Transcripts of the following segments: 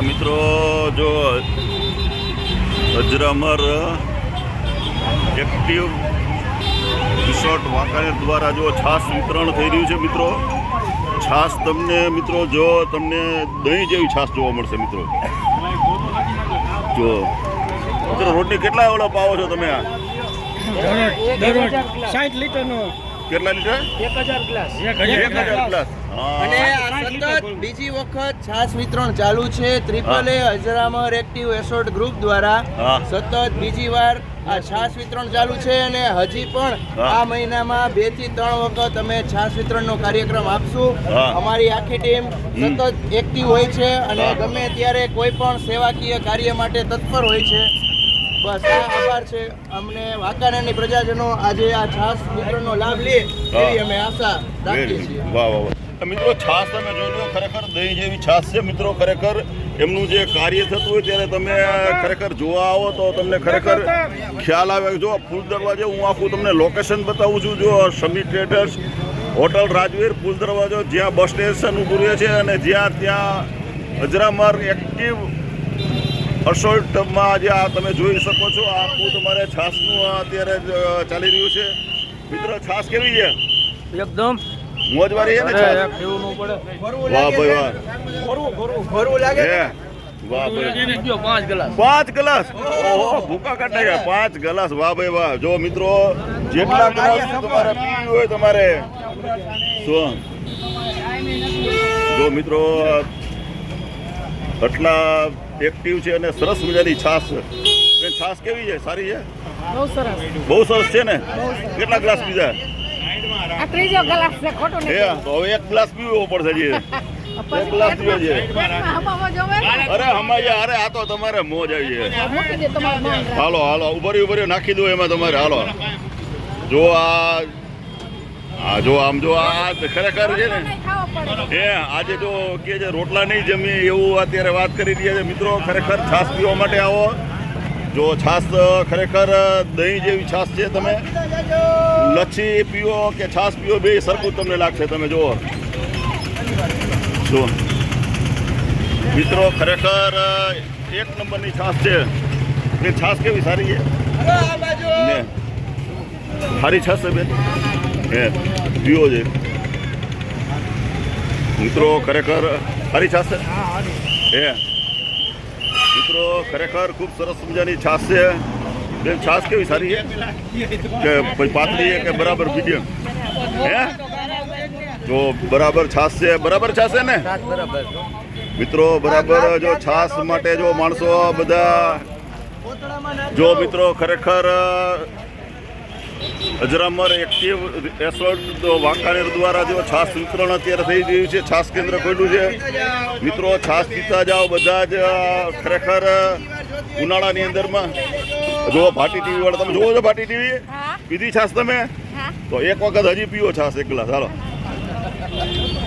આ મિત્રો જો અજરામર એક્ટિવ રિસોર્ટ વાંકાનેર દ્વારા જો છાસ વિતરણ થઈ રહ્યું છે મિત્રો. છાસ તમને મિત્રો જો તમને દહીં જેવી છાસ જોવા મળશે મિત્રો. જો મિત્રો રોટલી કેટલા ઓલા પાવો છો તમે આ? સાઠ લીટરનો કેટલા લીટર એક હજાર ગ્લાસ. એક હજાર ગ્લાસ. અને આ સતત બીજી વખત છાસ વિતરણ ચાલુ છે. Triple A Ajramar active escort group દ્વારા સતત બીજી વાર આ છાસ વિતરણ ચાલુ છે અને હજી પણ આ મહિનામાં બેથી ત્રણ વખત અમે છાસ વિતરણનો કાર્યક્રમ આપશું. અમારી આખી ટીમ સતત એક્ટિવ હોય છે અને ગમે ત્યારે કોઈ પણ સેવાકીય કાર્ય માટે તત્પર હોય છે બસ આ આભાર છે. અમને વાંકાણાની પ્રજાજનો આજે આ છાસ વિતરણનો લાભ લે એવી અમે આશા રાખીએ છીએ. વાહ વાહ મિત્રો છાસ તમે જોઈ લો ખરેખર દહીં જેવી છાસ છે મિત્રો ખરેખર. એમનું જે કાર્ય થતું હોય ત્યારે તમે ખરેખર જોવા આવો તો તમને ખરેખર ખ્યાલ આવે. જો ફૂલ દરવાજે હું આખું તમને લોકેશન બતાવું છું. જો સમી ટ્રેડર્સ હોટલ રાજવીર ફૂલ દરવાજો જ્યાં બસ સ્ટેશન ઉભું રહે છે અને જ્યાં ત્યાં અજરામર એક્ટિવ અસોલ્ટમાં જે આ તમે જોઈ શકો છો આ આખું તમારે છાસનું અત્યારે ચાલી રહ્યું છે. મિત્રો છાસ કેવી છે? એકદમ. મોજવારી છે ને છાસ? પીવું પડે. વાહ ભાઈ વાહ. ફરવું ફરવું ફરવું લાગે પાંચ ગ્લાસ. પાંચ ગ્લાસ? ઓહો. ભૂકા કાઢી ગયા પાંચ ગ્લાસ વાહ ભાઈ વાહ. જો મિત્રો જેટલા ગ્લાસ તમારે પીવું હોય તમારે. જો મિત્રો આટલા એક્ટિવ છે અને સરસ મજાની છાસ છે. છાસ કેવી છે? સારી છે? બહુ સરસ. બહુ સરસ છે ને? કેટલા ગ્લાસ પીધા? ત્રીજો ગ્લાસ છે ખોટું હવે એક ગ્લાસ પીવો પડશે. અરે હમાય અરે આ તો તમારે મોજ આવી. હાલો હાલો ઉભરી ઉભરી નાખી દો એમાં તમારે. હાલો. જો આ આ જો આમ જો આ ખરેખર છે ને. એ આજે જો કે જે રોટલા નહીં જમીએ એવું અત્યારે વાત કરી રહ્યા છે. મિત્રો ખરેખર છાસ પીવા માટે આવો. જો છાસ ખરેખર દહીં જેવી છાસ છે તમે. લચ્છી પીવો કે છાસ પીવો બે સરખું તમને લાગશે. તમે જુઓ. જો મિત્રો ખરેખર એક નંબરની છાસ છે. એ છાસ કેવી સારી છે? ને. સારી છાસ છે બેન. હે પીવો છે મિત્રો ખરેખર સારી છાશ છે? હે. મિત્રો ખરેખર ખૂબ સરસ મજાની છાસ છે. બેન છાશ કેવી સારી છે? કે પછી પાતળી છે કે બરાબર મીડિયમ? હે? તો બરાબર છાશ છે. બરાબર છાશ છે ને? મિત્રો બરાબર જો છાશ માટે જો માણસો બધા જો મિત્રો ખરેખર અજરામર એક્ટિવ એસોર્ટ વાંકાનેર દ્વારા જો છાસ વિતરણ અત્યારે થઈ રહ્યું છે છાસ કેન્દ્ર ખોલ્યું છે. મિત્રો છાસ પીતા જાઓ બધા જ ખરેખર ઉનાળાની અંદરમાં. જો ભાટી ટીવી વાળા તમે જોવો છો ભાટી ટીવી? પીધી છાસ તમે? તો એક વખત હજી પીવો છાસ એક ગ્લાસ હાલો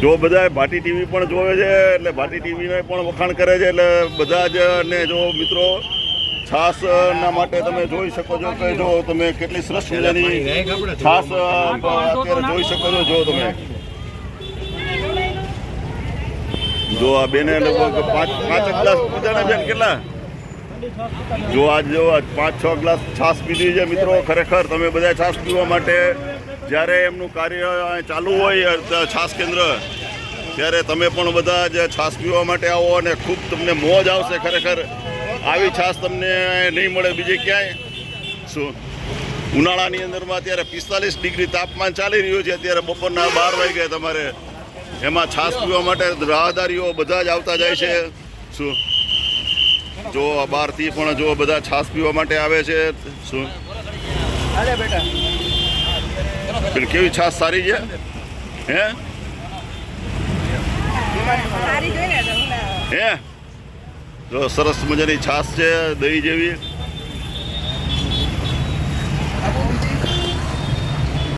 જો બધા ભાટી ટીવી પણ જોવે છે એટલે ભાટી ટીવીને પણ વખાણ કરે છે એટલે બધા જ ને જો મિત્રો છાસ ના માટે તમે જોઈ શકો છો કે જો તમે કેટલી સરસ મજાની છાસ અત્યારે જોઈ શકો છો, જો તમે. જો આ બેને લગભગ પાંચ પાંચ ગ્લાસ પીધા ને બેન કેટલા? જો આજ જો પાંચ, છ ગ્લાસ છાસ પીધી છે મિત્રો, ખરેખર તમે બધા છાસ પીવા માટે જ્યારે એમનું કાર્ય ચાલુ હોય છાસ કેન્દ્ર, ત્યારે તમે પણ બધા જ છાસ પીવા માટે આવો અને ખૂબ તમને મોજ આવશે ખરેખર. આવી છાસ તમને નહીં મળે બીજે ક્યાંય? શું? ઉનાળાની અંદરમાં અત્યારે પિસ્તાલીસ ડિગ્રી તાપમાન ચાલી રહ્યું છે. અત્યારે બપોરના બાર વાગ્યા તમારે એમાં છાસ પીવા માટે રાહદારીઓ બધા જ આવતા જાય છે. શું? જો બહારથી પણ જો બધા છાસ પીવા માટે આવે છે શું? કેવી છાસ સારી છે? હે? હું? સરસ મજાની છાસ છે દહીં જેવી.